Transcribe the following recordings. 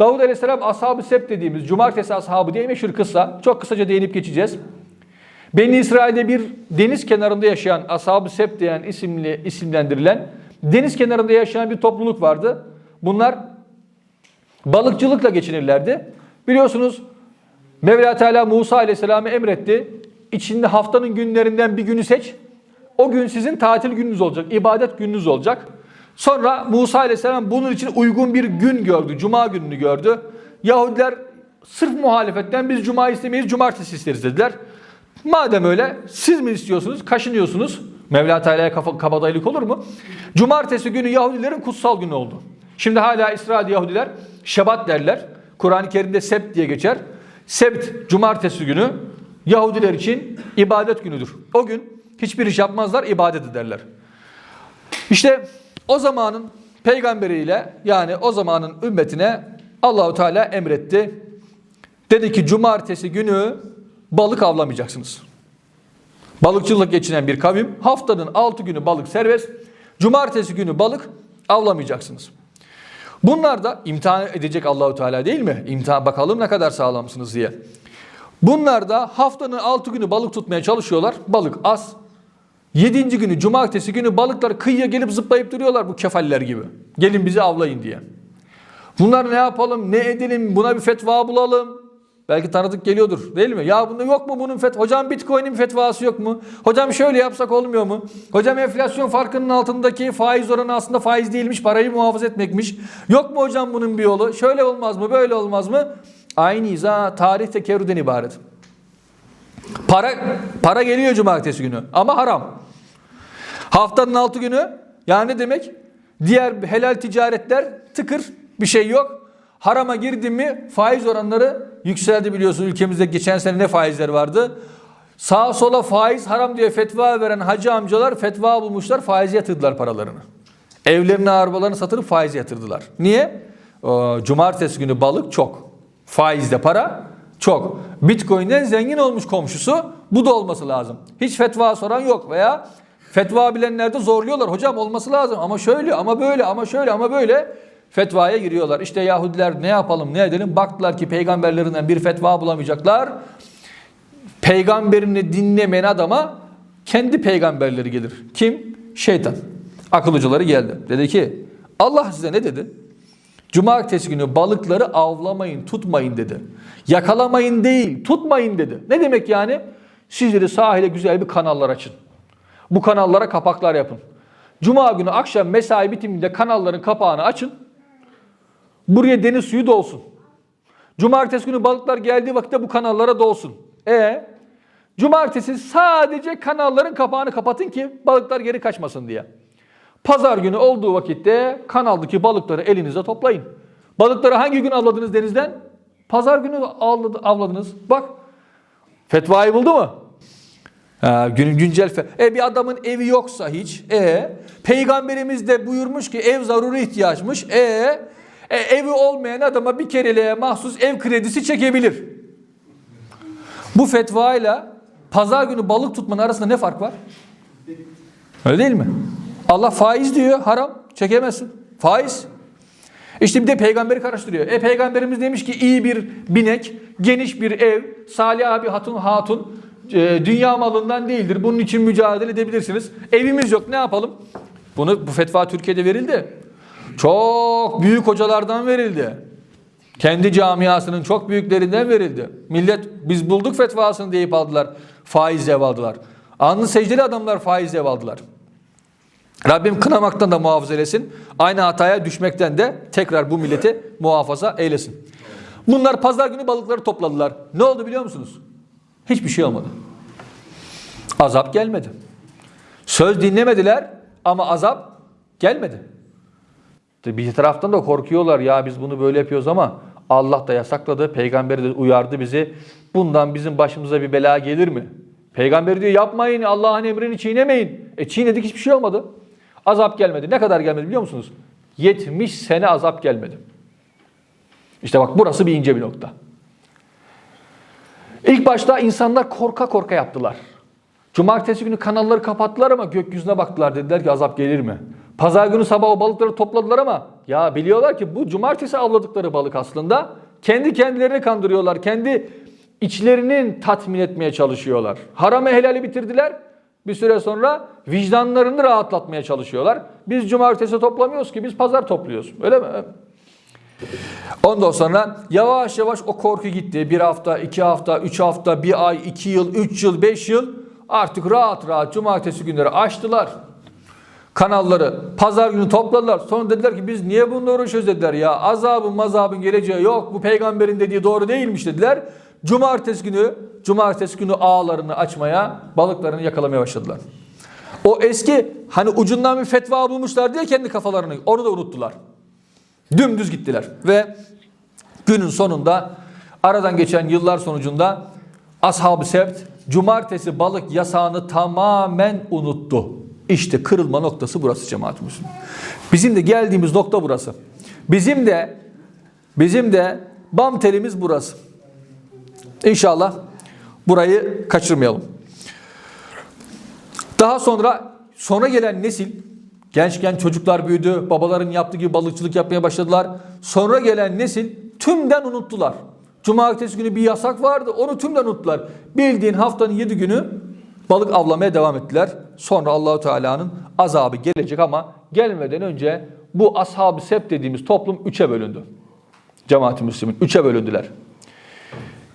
Davud Aleyhisselam ashab-ı sebt dediğimiz cumartesi ashabı diye meşhur kıssa. Çok kısaca değinip geçeceğiz. Beni İsrail'de bir deniz kenarında yaşayan ashab-ı sebt diyen isimli isimlendirilen deniz kenarında yaşayan bir topluluk vardı. Bunlar balıkçılıkla geçinirlerdi. Biliyorsunuz Mevla Teala Musa Aleyhisselam'ı emretti. İçinde haftanın günlerinden bir günü seç. O gün sizin tatil gününüz olacak, ibadet gününüz olacak. Sonra Musa Aleyhisselam bunun için uygun bir gün gördü, cuma gününü gördü. Yahudiler sırf muhalefetten biz cuma istemeyiz, cumartesi isteriz dediler. Madem öyle siz mi istiyorsunuz, kaşınıyorsunuz. Mevla Teala'ya kabadayılık olur mu? Cumartesi günü Yahudilerin kutsal günü oldu. Şimdi hala İsrail Yahudiler Şebat derler. Kur'an-ı Kerim'de Sebt diye geçer. Sebt cumartesi günü Yahudiler için ibadet günüdür. O gün hiçbir iş yapmazlar, ibadet ederler. İşte o zamanın peygamberiyle yani o zamanın ümmetine Allahu Teala emretti. Dedi ki cumartesi günü balık avlamayacaksınız. Balıkçılık geçinen bir kavim haftanın 6 günü balık serbest. Cumartesi günü balık avlamayacaksınız. Bunlar da imtihan edecek Allahu Teala değil mi? İmtihan bakalım ne kadar sağlamsınız diye. Bunlar da haftanın 6 günü balık tutmaya çalışıyorlar. Balık az. 7. günü cumartesi günü balıklar kıyıya gelip zıplayıp duruyorlar bu kefaller gibi. Gelin bizi avlayın diye. Bunlar ne yapalım, ne edelim, buna bir fetva bulalım. Belki tanıdık geliyordur değil mi? Ya bunda yok mu bunun fet Hocam Bitcoin'in fetvası yok mu? Hocam şöyle yapsak olmuyor mu? Hocam enflasyon farkının altındaki faiz oranı aslında faiz değilmiş, parayı muhafaza etmekmiş. Yok mu hocam bunun bir yolu? Şöyle olmaz mı, böyle olmaz mı? Aynı izah tarih tekerrürden ibaret. Para para geliyor cumartesi günü ama haram. Haftanın altı günü yani ne demek? Diğer helal ticaretler tıkır bir şey yok. Harama girdi mi faiz oranları yükseldi biliyorsun. Ülkemizde geçen sene ne faizler vardı? Sağa sola faiz haram diye fetva veren hacı amcalar fetva bulmuşlar faize yatırdılar paralarını. Evlerini arabalarını satılıp faize yatırdılar. Niye? Ee, Cumartesi günü balık çok. Faizde para çok. Bitcoin'den zengin olmuş komşusu bu da olması lazım. Hiç fetva soran yok veya fetva bilenler de zorluyorlar. Hocam olması lazım ama şöyle ama böyle ama şöyle ama böyle fetvaya giriyorlar. İşte Yahudiler ne yapalım ne edelim baktılar ki peygamberlerinden bir fetva bulamayacaklar. Peygamberini dinlemeyen adama kendi peygamberleri gelir. Kim? Şeytan. Akıllıcıları geldi. Dedi ki Allah size ne dedi? Cumartesi günü balıkları avlamayın, tutmayın dedi. Yakalamayın değil, tutmayın dedi. Ne demek yani? Siz dedi sahile güzel bir kanallar açın. Bu kanallara kapaklar yapın. Cuma günü akşam mesai bitiminde kanalların kapağını açın. Buraya deniz suyu dolsun. Cumartesi günü balıklar geldiği vakitte bu kanallara dolsun. E Cumartesi sadece kanalların kapağını kapatın ki balıklar geri kaçmasın diye. Pazar günü olduğu vakitte kanaldaki balıkları elinize toplayın. Balıkları hangi gün avladınız denizden? Pazar günü avladı- avladınız. Bak fetvayı buldu mu? Ha, gün, güncel fe- E bir adamın evi yoksa hiç. E peygamberimiz de buyurmuş ki ev zaruri ihtiyaçmış. E, e evi olmayan adama bir kereliğe mahsus ev kredisi çekebilir. Bu fetvayla pazar günü balık tutmanın arasında ne fark var? Öyle değil mi? Allah faiz diyor, haram, çekemezsin. Faiz. İşte bir de peygamberi karıştırıyor. E peygamberimiz demiş ki iyi bir binek, geniş bir ev, salih abi hatun hatun e, dünya malından değildir. Bunun için mücadele edebilirsiniz. Evimiz yok ne yapalım? Bunu bu fetva Türkiye'de verildi. Çok büyük hocalardan verildi. Kendi camiasının çok büyüklerinden verildi. Millet biz bulduk fetvasını deyip aldılar. Faiz ev aldılar. Anlı secdeli adamlar faiz ev aldılar. Rabbim kınamaktan da muhafaza eylesin. Aynı hataya düşmekten de tekrar bu milleti muhafaza eylesin. Bunlar pazar günü balıkları topladılar. Ne oldu biliyor musunuz? Hiçbir şey olmadı. Azap gelmedi. Söz dinlemediler ama azap gelmedi. Bir taraftan da korkuyorlar ya biz bunu böyle yapıyoruz ama Allah da yasakladı, peygamberi de uyardı bizi. Bundan bizim başımıza bir bela gelir mi? Peygamber diyor yapmayın Allah'ın emrini çiğnemeyin. E çiğnedik hiçbir şey olmadı. Azap gelmedi. Ne kadar gelmedi biliyor musunuz? 70 sene azap gelmedi. İşte bak burası bir ince bir nokta. İlk başta insanlar korka korka yaptılar. Cumartesi günü kanalları kapattılar ama gökyüzüne baktılar. Dediler ki azap gelir mi? Pazar günü sabah o balıkları topladılar ama ya biliyorlar ki bu cumartesi avladıkları balık aslında kendi kendilerini kandırıyorlar. Kendi içlerinin tatmin etmeye çalışıyorlar. Haramı helali bitirdiler. Bir süre sonra vicdanlarını rahatlatmaya çalışıyorlar. Biz cumartesi toplamıyoruz ki biz pazar topluyoruz. Öyle mi? Ondan sonra yavaş yavaş o korku gitti. Bir hafta, iki hafta, üç hafta, bir ay, iki yıl, üç yıl, beş yıl artık rahat rahat cumartesi günleri açtılar. Kanalları pazar günü topladılar. Sonra dediler ki biz niye bununla uğraşıyoruz dediler ya. Azabın mazabın geleceği yok. Bu peygamberin dediği doğru değilmiş dediler. Cumartesi günü cumartesi günü ağlarını açmaya, balıklarını yakalamaya başladılar. O eski hani ucundan bir fetva bulmuşlar diye kendi kafalarını onu da unuttular. Dümdüz gittiler ve günün sonunda aradan geçen yıllar sonucunda Ashab-ı Sebt cumartesi balık yasağını tamamen unuttu. İşte kırılma noktası burası cemaat Müslüman. Bizim de geldiğimiz nokta burası. Bizim de bizim de bam telimiz burası. İnşallah burayı kaçırmayalım. Daha sonra sonra gelen nesil gençken çocuklar büyüdü, babaların yaptığı gibi balıkçılık yapmaya başladılar. Sonra gelen nesil tümden unuttular. Cumartesi günü bir yasak vardı, onu tümden unuttular. Bildiğin haftanın yedi günü balık avlamaya devam ettiler. Sonra Allahu Teala'nın azabı gelecek ama gelmeden önce bu ashab-ı sept dediğimiz toplum üçe bölündü. Cemaat-i Müslümin üçe bölündüler.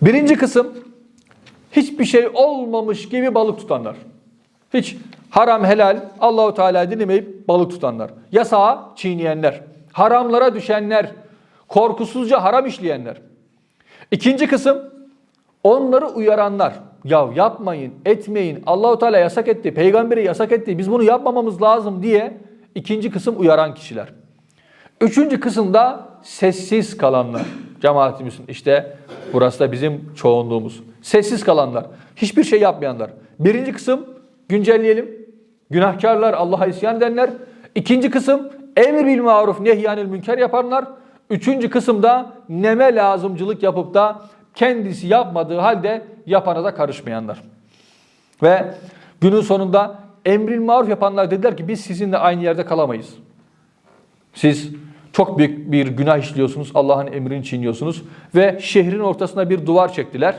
Birinci kısım hiçbir şey olmamış gibi balık tutanlar. Hiç haram helal Allahu Teala dinlemeyip balık tutanlar. Yasağı çiğneyenler. Haramlara düşenler. Korkusuzca haram işleyenler. İkinci kısım onları uyaranlar. Ya yapmayın, etmeyin. Allahu Teala yasak etti, peygamberi yasak etti. Biz bunu yapmamamız lazım diye ikinci kısım uyaran kişiler. Üçüncü kısımda sessiz kalanlar. Cemaat-i Müslümin. İşte burası da bizim çoğunluğumuz. Sessiz kalanlar. Hiçbir şey yapmayanlar. Birinci kısım güncelleyelim. Günahkarlar, Allah'a isyan edenler. İkinci kısım emir bil maruf nehyanil münker yapanlar. Üçüncü kısımda neme lazımcılık yapıp da kendisi yapmadığı halde yapana da karışmayanlar. Ve günün sonunda emril maruf yapanlar dediler ki biz sizinle aynı yerde kalamayız. Siz çok büyük bir günah işliyorsunuz. Allah'ın emrini çiğniyorsunuz. Ve şehrin ortasına bir duvar çektiler.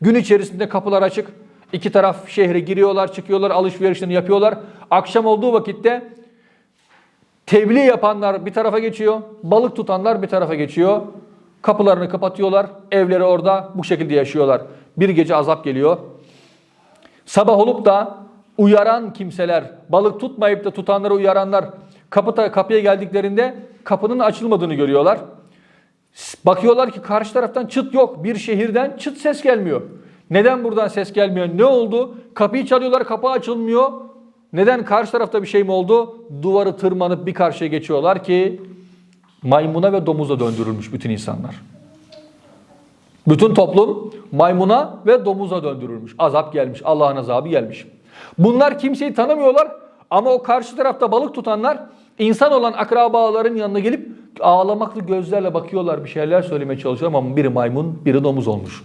Gün içerisinde kapılar açık. İki taraf şehre giriyorlar, çıkıyorlar, alışverişlerini yapıyorlar. Akşam olduğu vakitte tebliğ yapanlar bir tarafa geçiyor. Balık tutanlar bir tarafa geçiyor. Kapılarını kapatıyorlar. Evleri orada bu şekilde yaşıyorlar. Bir gece azap geliyor. Sabah olup da uyaran kimseler, balık tutmayıp da tutanları uyaranlar kapıda kapıya geldiklerinde kapının açılmadığını görüyorlar. Bakıyorlar ki karşı taraftan çıt yok. Bir şehirden çıt ses gelmiyor. Neden buradan ses gelmiyor? Ne oldu? Kapıyı çalıyorlar, kapı açılmıyor. Neden? Karşı tarafta bir şey mi oldu? Duvarı tırmanıp bir karşıya geçiyorlar ki maymuna ve domuza döndürülmüş bütün insanlar. Bütün toplum maymuna ve domuza döndürülmüş. Azap gelmiş. Allah'ın azabı gelmiş. Bunlar kimseyi tanımıyorlar ama o karşı tarafta balık tutanlar insan olan akrabaların yanına gelip ağlamaklı gözlerle bakıyorlar. Bir şeyler söylemeye çalışıyorlar ama biri maymun, biri domuz olmuş.